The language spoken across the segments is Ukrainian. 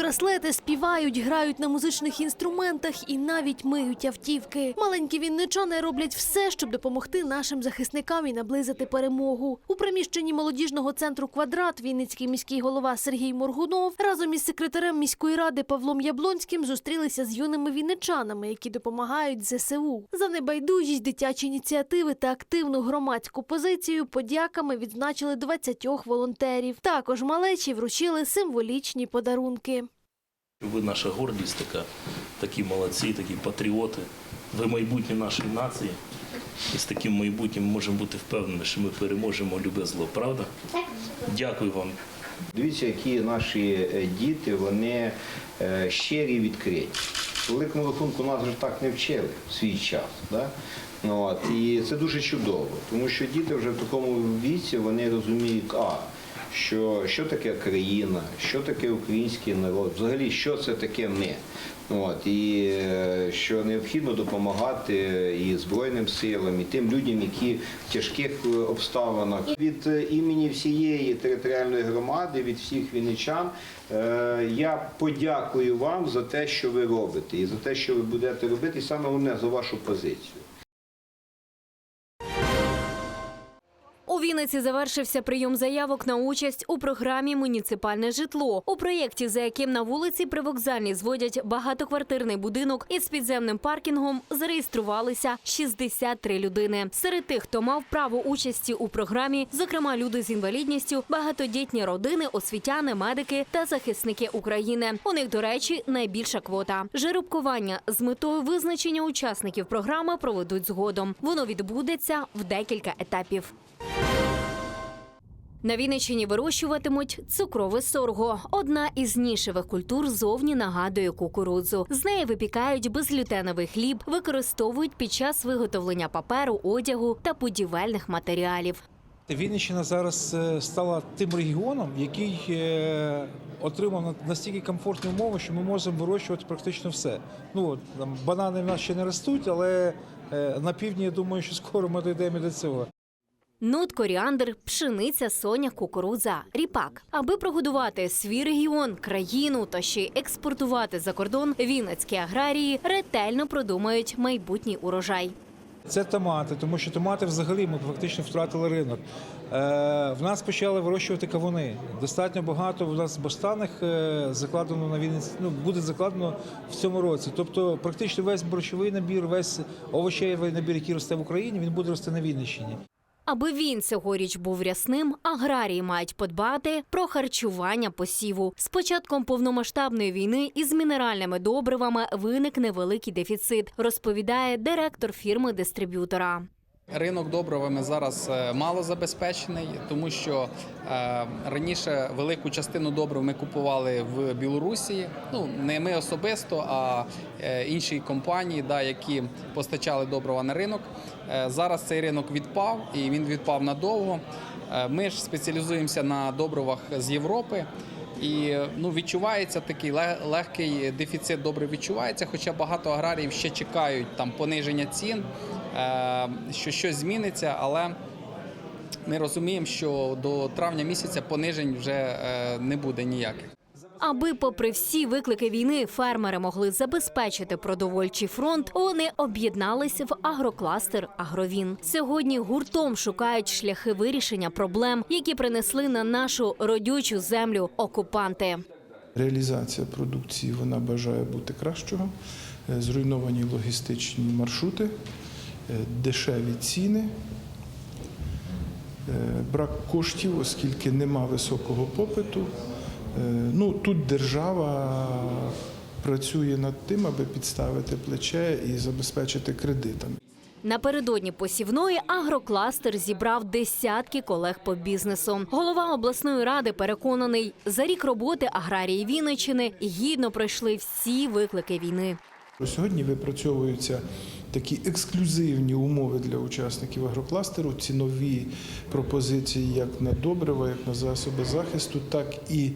браслети, співають, грають на музичних інструментах і навіть миють автівки. Маленькі вінничани роблять все, щоб допомогти нашим захисникам і наблизити перемогу. У приміщенні молодіжного центру Квадрат Вінницький міський голова Сергій Моргунов разом із секретарем міської ради Павлом Яблонським зустрілися з юними вінничанами, які допомагають ЗСУ. За небайдужість, дитячі ініціативи та активну громадську позицію подяками відзначили 20 волонтерів. Також малечі вручили символічні подарунки. Ви наша гордість така, такі молодці, такі патріоти. Ви майбутнє нашої нації. І з таким майбутнім ми можемо бути впевнені, що ми переможемо любе зло, правда? Дякую вам. Дивіться, які наші е, діти, вони е, щирі відкриті. В великому рахунку нас вже так не вчили в свій час. Да? Ну, От, і це дуже чудово, тому що діти вже в такому віці вони розуміють, а що, що таке країна, що таке український народ, взагалі, що це таке ми. От, і е, що необхідно допомагати і Збройним силам, і тим людям, які в тяжких е, обставинах. Від е, імені всієї територіальної громади, від всіх вінничан, я подякую вам за те, що ви робите, і за те, що ви будете робити, і саме головне за вашу позицію. Вінниці завершився прийом заявок на участь у програмі Муніципальне житло у проєкті, за яким на вулиці Привокзальній зводять багатоквартирний будинок із підземним паркінгом. Зареєструвалися 63 людини. Серед тих, хто мав право участі у програмі, зокрема люди з інвалідністю, багатодітні родини, освітяни, медики та захисники України. У них, до речі, найбільша квота. Жеребкування з метою визначення учасників програми проведуть згодом. Воно відбудеться в декілька етапів. На Вінниччині вирощуватимуть цукрове сорго. Одна із нішевих культур зовні нагадує кукурудзу. З неї випікають безглютеновий хліб, використовують під час виготовлення паперу, одягу та будівельних матеріалів. Вінниччина зараз е, стала тим регіоном, який е, отримав на- настільки комфортні умови, що ми можемо вирощувати практично все. Ну там банани в нас ще не ростуть, але е, на півдні я думаю, що скоро ми дійдемо до цього. Нут, коріандр, пшениця, соня, кукурудза, ріпак. Аби прогодувати свій регіон, країну та ще й експортувати за кордон, вінницькі аграрії ретельно продумають майбутній урожай. Це томати, тому що томати взагалі ми фактично втратили ринок. Е, в нас почали вирощувати кавуни. Достатньо багато в нас баштаних е, закладено на Вінниці, ну, буде закладено в цьому році. Тобто практично весь борщовий набір, весь овочевий набір, який росте в Україні, він буде рости на Вінниччині. Аби він цьогоріч був рясним, аграрії мають подбати про харчування посіву. З початком повномасштабної війни із мінеральними добривами виник невеликий дефіцит, розповідає директор фірми дистриб'ютора. Ринок добривами зараз е, мало забезпечений, тому що е, раніше велику частину добрив ми купували в Білорусі. Ну не ми особисто, а е, інші компанії, да, які постачали добрива на ринок. Зараз цей ринок відпав і він відпав надовго. Ми ж спеціалізуємося на добривах з Європи. І ну відчувається такий ле- легкий дефіцит добре відчувається, хоча багато аграріїв ще чекають там пониження цін, що щось зміниться, але ми розуміємо, що до травня місяця понижень вже е, не буде ніяких. Аби, попри всі виклики війни, фермери могли забезпечити продовольчий фронт, вони об'єдналися в агрокластер Агровін. Сьогодні гуртом шукають шляхи вирішення проблем, які принесли на нашу родючу землю окупанти. Реалізація продукції вона бажає бути кращого. Е, Зруйновані логістичні маршрути, дешеві ціни, е, брак коштів, оскільки нема високого попиту. Е, Ну, тут держава працює над тим, аби підставити плече і забезпечити кредитами. Напередодні посівної агрокластер зібрав десятки колег по бізнесу. Голова обласної ради переконаний, за рік роботи аграрії Вінниччини гідно пройшли всі виклики війни. Сьогодні випрацьовуються такі ексклюзивні умови для учасників агрокластеру, цінові пропозиції як на добрива, як на засоби захисту, так і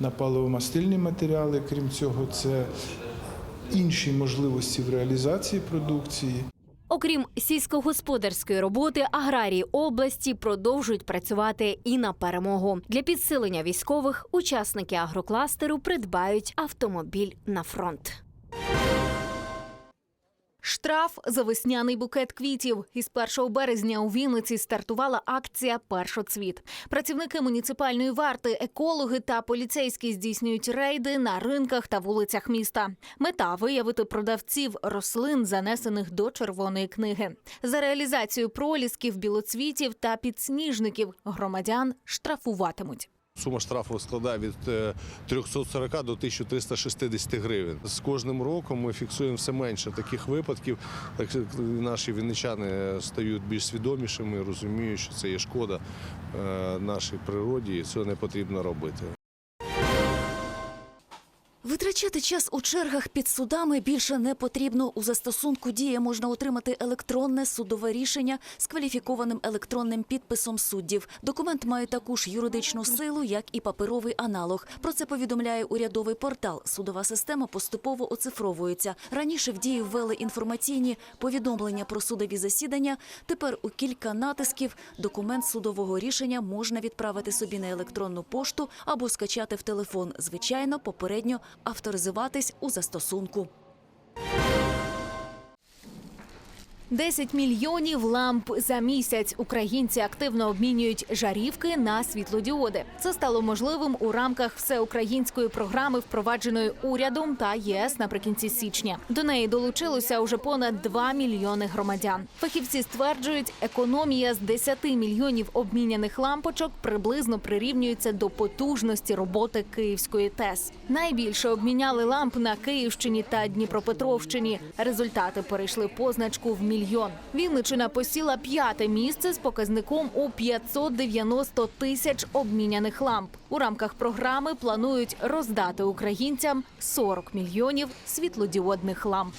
на паливомастильні матеріали. Крім цього, це інші можливості в реалізації продукції. Окрім сільськогосподарської роботи, аграрії області продовжують працювати і на перемогу. Для підсилення військових учасники агрокластеру придбають автомобіль на фронт. Штраф за весняний букет квітів. Із 1 березня у Вінниці стартувала акція Першоцвіт. Працівники муніципальної варти, екологи та поліцейські здійснюють рейди на ринках та вулицях міста. Мета виявити продавців рослин, занесених до червоної книги. За реалізацію пролісків, білоцвітів та підсніжників громадян штрафуватимуть. Сума штрафу складає від е, 340 до 1360 гривень. З кожним роком ми фіксуємо все менше таких випадків. Так наші вінничани стають більш свідомішими, розуміють, що це є шкода е, нашій природі, і цього не потрібно робити. Витрачати час у чергах під судами більше не потрібно. У застосунку дія можна отримати електронне судове рішення з кваліфікованим електронним підписом суддів. Документ має таку ж юридичну силу, як і паперовий аналог. Про це повідомляє урядовий портал. Судова система поступово оцифровується. Раніше в дії ввели інформаційні повідомлення про судові засідання. Тепер у кілька натисків документ судового рішення можна відправити собі на електронну пошту або скачати в телефон. Звичайно, попередньо авторизуватись у застосунку. 10 мільйонів ламп за місяць. Українці активно обмінюють жарівки на світлодіоди. Це стало можливим у рамках всеукраїнської програми, впровадженої урядом та ЄС наприкінці січня. До неї долучилося уже понад 2 мільйони громадян. Фахівці стверджують, економія з 10 мільйонів обміняних лампочок приблизно прирівнюється до потужності роботи Київської ТЕС. Найбільше обміняли ламп на Київщині та Дніпропетровщині. Результати перейшли позначку в мільйон. Вінничина посіла п'яте місце з показником у 590 тисяч обміняних ламп. У рамках програми планують роздати українцям 40 мільйонів світлодіодних ламп.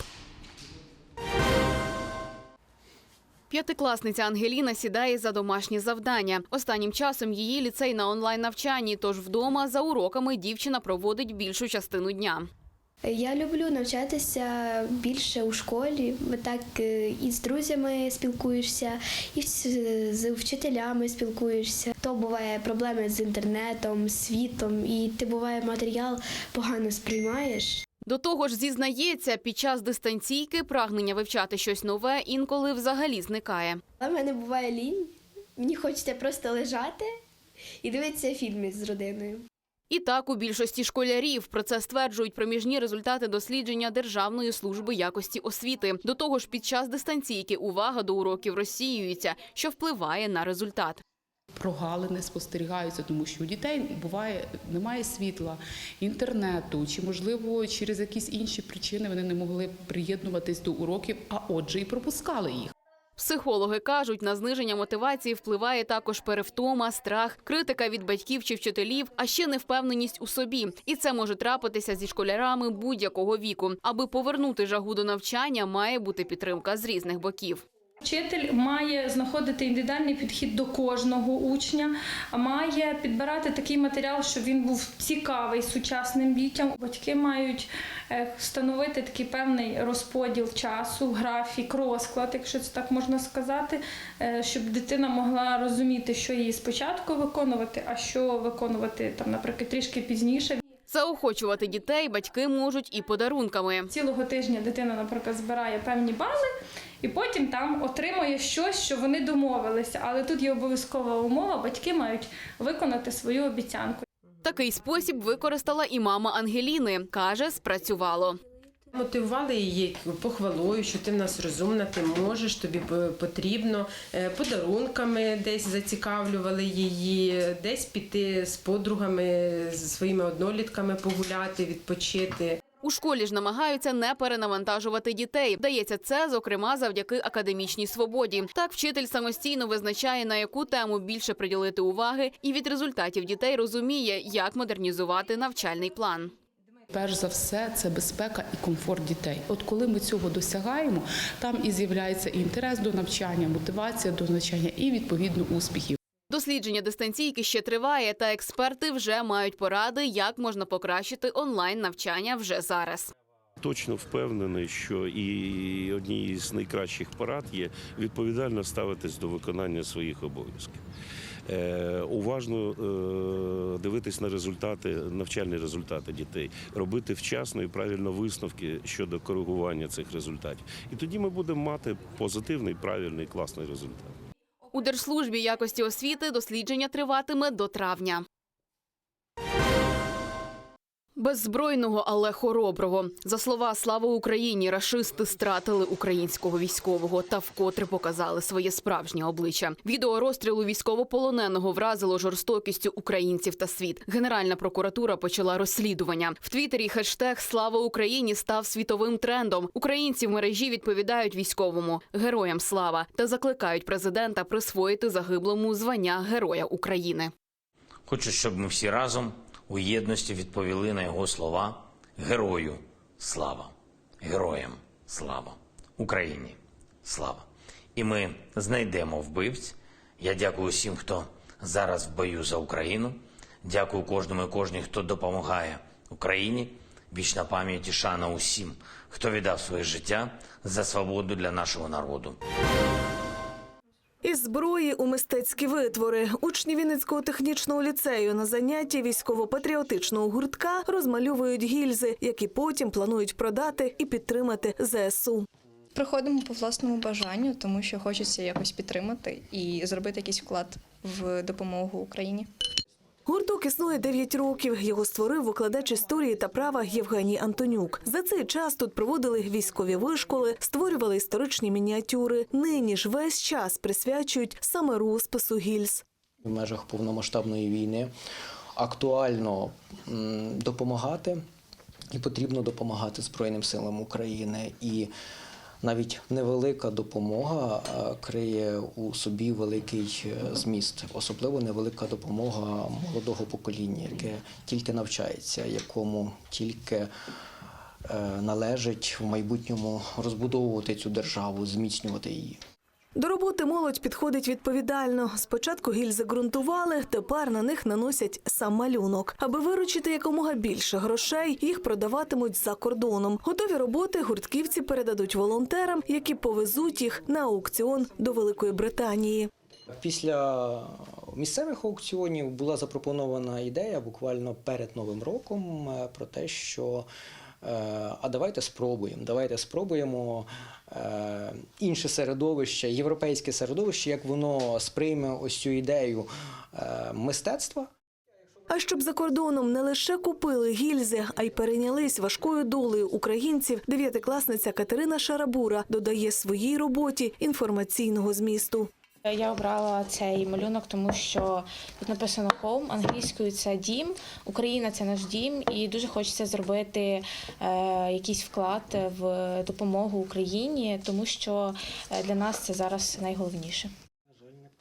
П'ятикласниця Ангеліна сідає за домашні завдання. Останнім часом її ліцей на онлайн навчанні, тож вдома за уроками дівчина проводить більшу частину дня. Я люблю навчатися більше у школі. Так е, і з друзями спілкуєшся, і з, вчителями спілкуєшся. То буває проблеми з інтернетом, світом, і ти буває матеріал погано сприймаєш. До того ж, зізнається, під час дистанційки прагнення вивчати щось нове інколи взагалі зникає. В мене буває лінь. Мені хочеться просто лежати і дивитися фільми з родиною. І так у більшості школярів про це стверджують проміжні результати дослідження Державної служби якості освіти. До того ж, під час дистанційки увага до уроків розсіюється, що впливає на результат. прогалини спостерігаються, тому що у дітей буває немає світла, інтернету, чи можливо через якісь інші причини вони не могли приєднуватись до уроків, а отже, і пропускали їх. Психологи кажуть, на зниження мотивації впливає також перевтома, страх, критика від батьків чи вчителів, а ще невпевненість у собі. І це може трапитися зі школярами будь-якого віку. Аби повернути жагу до навчання, має бути підтримка з різних боків. Вчитель має знаходити індивідуальний підхід до кожного учня, має підбирати такий матеріал, щоб він був цікавий сучасним дітям. Батьки мають е, встановити такий певний розподіл часу, графік, розклад, якщо це так можна сказати, е, щоб дитина могла розуміти, що їй спочатку виконувати, а що виконувати там, наприклад, трішки пізніше. Заохочувати дітей батьки можуть і подарунками. Цілого тижня дитина, наприклад, збирає певні бали, і потім там отримує щось, що вони домовилися. Але тут є обов'язкова умова, батьки мають виконати свою обіцянку. Такий спосіб використала і мама Ангеліни. каже, спрацювало. Мотивували її похвалою, що ти в нас розумна, ти можеш, тобі потрібно. Е, Подарунками десь зацікавлювали її, десь піти з подругами, зі своїми однолітками погуляти, відпочити. У школі ж намагаються не перенавантажувати дітей. Вдається це, зокрема, завдяки академічній свободі. Так вчитель самостійно визначає, на яку тему більше приділити уваги, і від результатів дітей розуміє, як модернізувати навчальний план. Перш за все, це безпека і комфорт дітей. От коли ми цього досягаємо, там і з'являється інтерес до навчання, мотивація до навчання і відповідно успіхів. Дослідження дистанційки ще триває, та експерти вже мають поради, як можна покращити онлайн навчання вже зараз. Точно впевнений, що і однією з найкращих парад є відповідально ставитись до виконання своїх обов'язків. Е, уважно е, дивитись на результати, навчальні результати дітей, робити вчасно і правильно висновки щодо коригування цих результатів. І тоді ми будемо мати позитивний, правильний, класний результат. У Держслужбі якості освіти дослідження триватиме до травня. Беззбройного, але хороброго. За слова «Слава Україні» рашисти стратили українського військового та вкотре показали своє справжнє обличчя. Відео розстрілу військовополоненого вразило жорстокістю українців та світ. Генеральна прокуратура почала розслідування. В Твіттері хештег «Слава Україні» став світовим трендом. Українці в мережі відповідають військовому героям слава та закликають президента присвоїти загиблому звання Героя України. Хочу, щоб ми всі разом у єдності відповіли на його слова Герою слава! Героям слава! Україні слава! І ми знайдемо вбивць. Я дякую всім, хто зараз в бою за Україну. Дякую кожному і кожній, хто допомагає Україні. Вічна пам'ять і шана усім, хто віддав своє життя за свободу для нашого народу. Зброї у мистецькі витвори учні Вінницького технічного ліцею на занятті військово-патріотичного гуртка розмальовують гільзи, які потім планують продати і підтримати ЗСУ. Приходимо по власному бажанню, тому що хочеться якось підтримати і зробити якийсь вклад в допомогу Україні. Гурток існує 9 років. Його створив викладач історії та права Євгеній Антонюк. За цей час тут проводили військові вишколи, створювали історичні мініатюри. Нині ж весь час присвячують саме розпису гільз. в межах повномасштабної війни актуально допомагати і потрібно допомагати Збройним силам України. І навіть невелика допомога е, криє у собі великий е, зміст, особливо невелика допомога молодого покоління, яке тільки навчається, якому тільки е, належить в майбутньому розбудовувати цю державу, зміцнювати її. До роботи молодь підходить відповідально. Спочатку гільзи ґрунтували, тепер на них наносять сам малюнок. Аби виручити якомога більше грошей, їх продаватимуть за кордоном. Готові роботи гуртківці передадуть волонтерам, які повезуть їх на аукціон до Великої Британії. Після місцевих аукціонів була запропонована ідея буквально перед Новим роком е, про те, що а давайте спробуємо, давайте спробуємо е, інше середовище, європейське середовище, як воно сприйме ось цю ідею е, мистецтва. А щоб за кордоном не лише купили гільзи, а й перейнялись важкою долею українців, дев'ятикласниця Катерина Шарабура додає своїй роботі інформаційного змісту. Я обрала цей малюнок, тому що тут написано «Home», англійською це дім, Україна це наш дім, і дуже хочеться зробити е, якийсь вклад в допомогу Україні, тому що е, для нас це зараз найголовніше.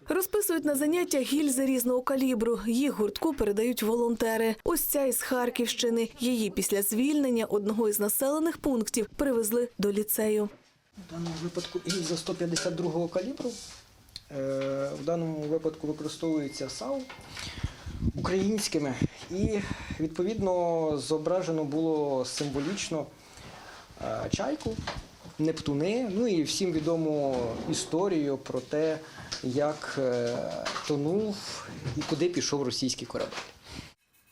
Розписують на заняття гільзи різного калібру. Їх гуртку передають волонтери. Ось ця із Харківщини. Її після звільнення одного із населених пунктів привезли до ліцею. В даному випадку гільза 152 калібру. Е, В даному випадку використовується САУ українськими, і відповідно зображено було символічно е, чайку, Нептуни, ну і всім відому історію про те, як е, тонув і куди пішов російський корабель.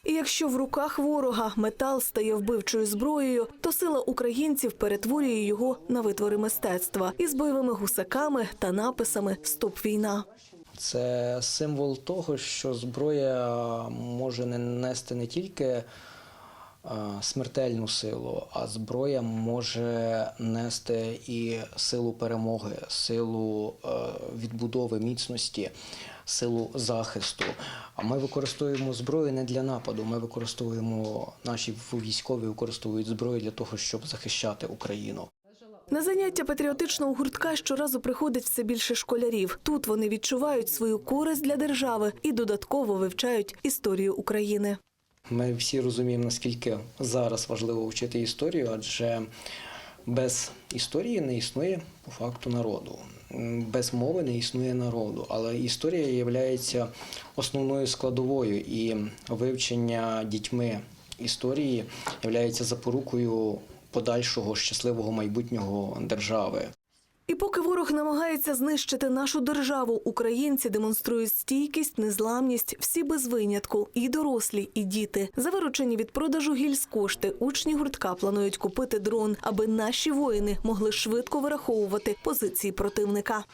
І якщо в руках ворога метал стає вбивчою зброєю, то сила українців перетворює його на витвори мистецтва із бойовими гусаками та написами Стоп війна. Це символ того, що зброя може не нести не тільки е, смертельну силу, а зброя може нести і силу перемоги, силу е, відбудови міцності, силу захисту. А ми використовуємо зброю не для нападу. Ми використовуємо наші військові використовують зброю для того, щоб захищати Україну. На заняття патріотичного гуртка щоразу приходить все більше школярів. Тут вони відчувають свою користь для держави і додатково вивчають історію України. Ми всі розуміємо, наскільки зараз важливо вчити історію, адже без історії не існує по факту народу. Без мови не існує народу, але історія є основною складовою і вивчення дітьми історії є запорукою подальшого щасливого майбутнього держави. І поки ворог намагається знищити нашу державу, українці демонструють стійкість, незламність, всі без винятку, і дорослі, і діти. За виручені від продажу гільз кошти учні гуртка планують купити дрон, аби наші воїни могли швидко вираховувати позиції противника.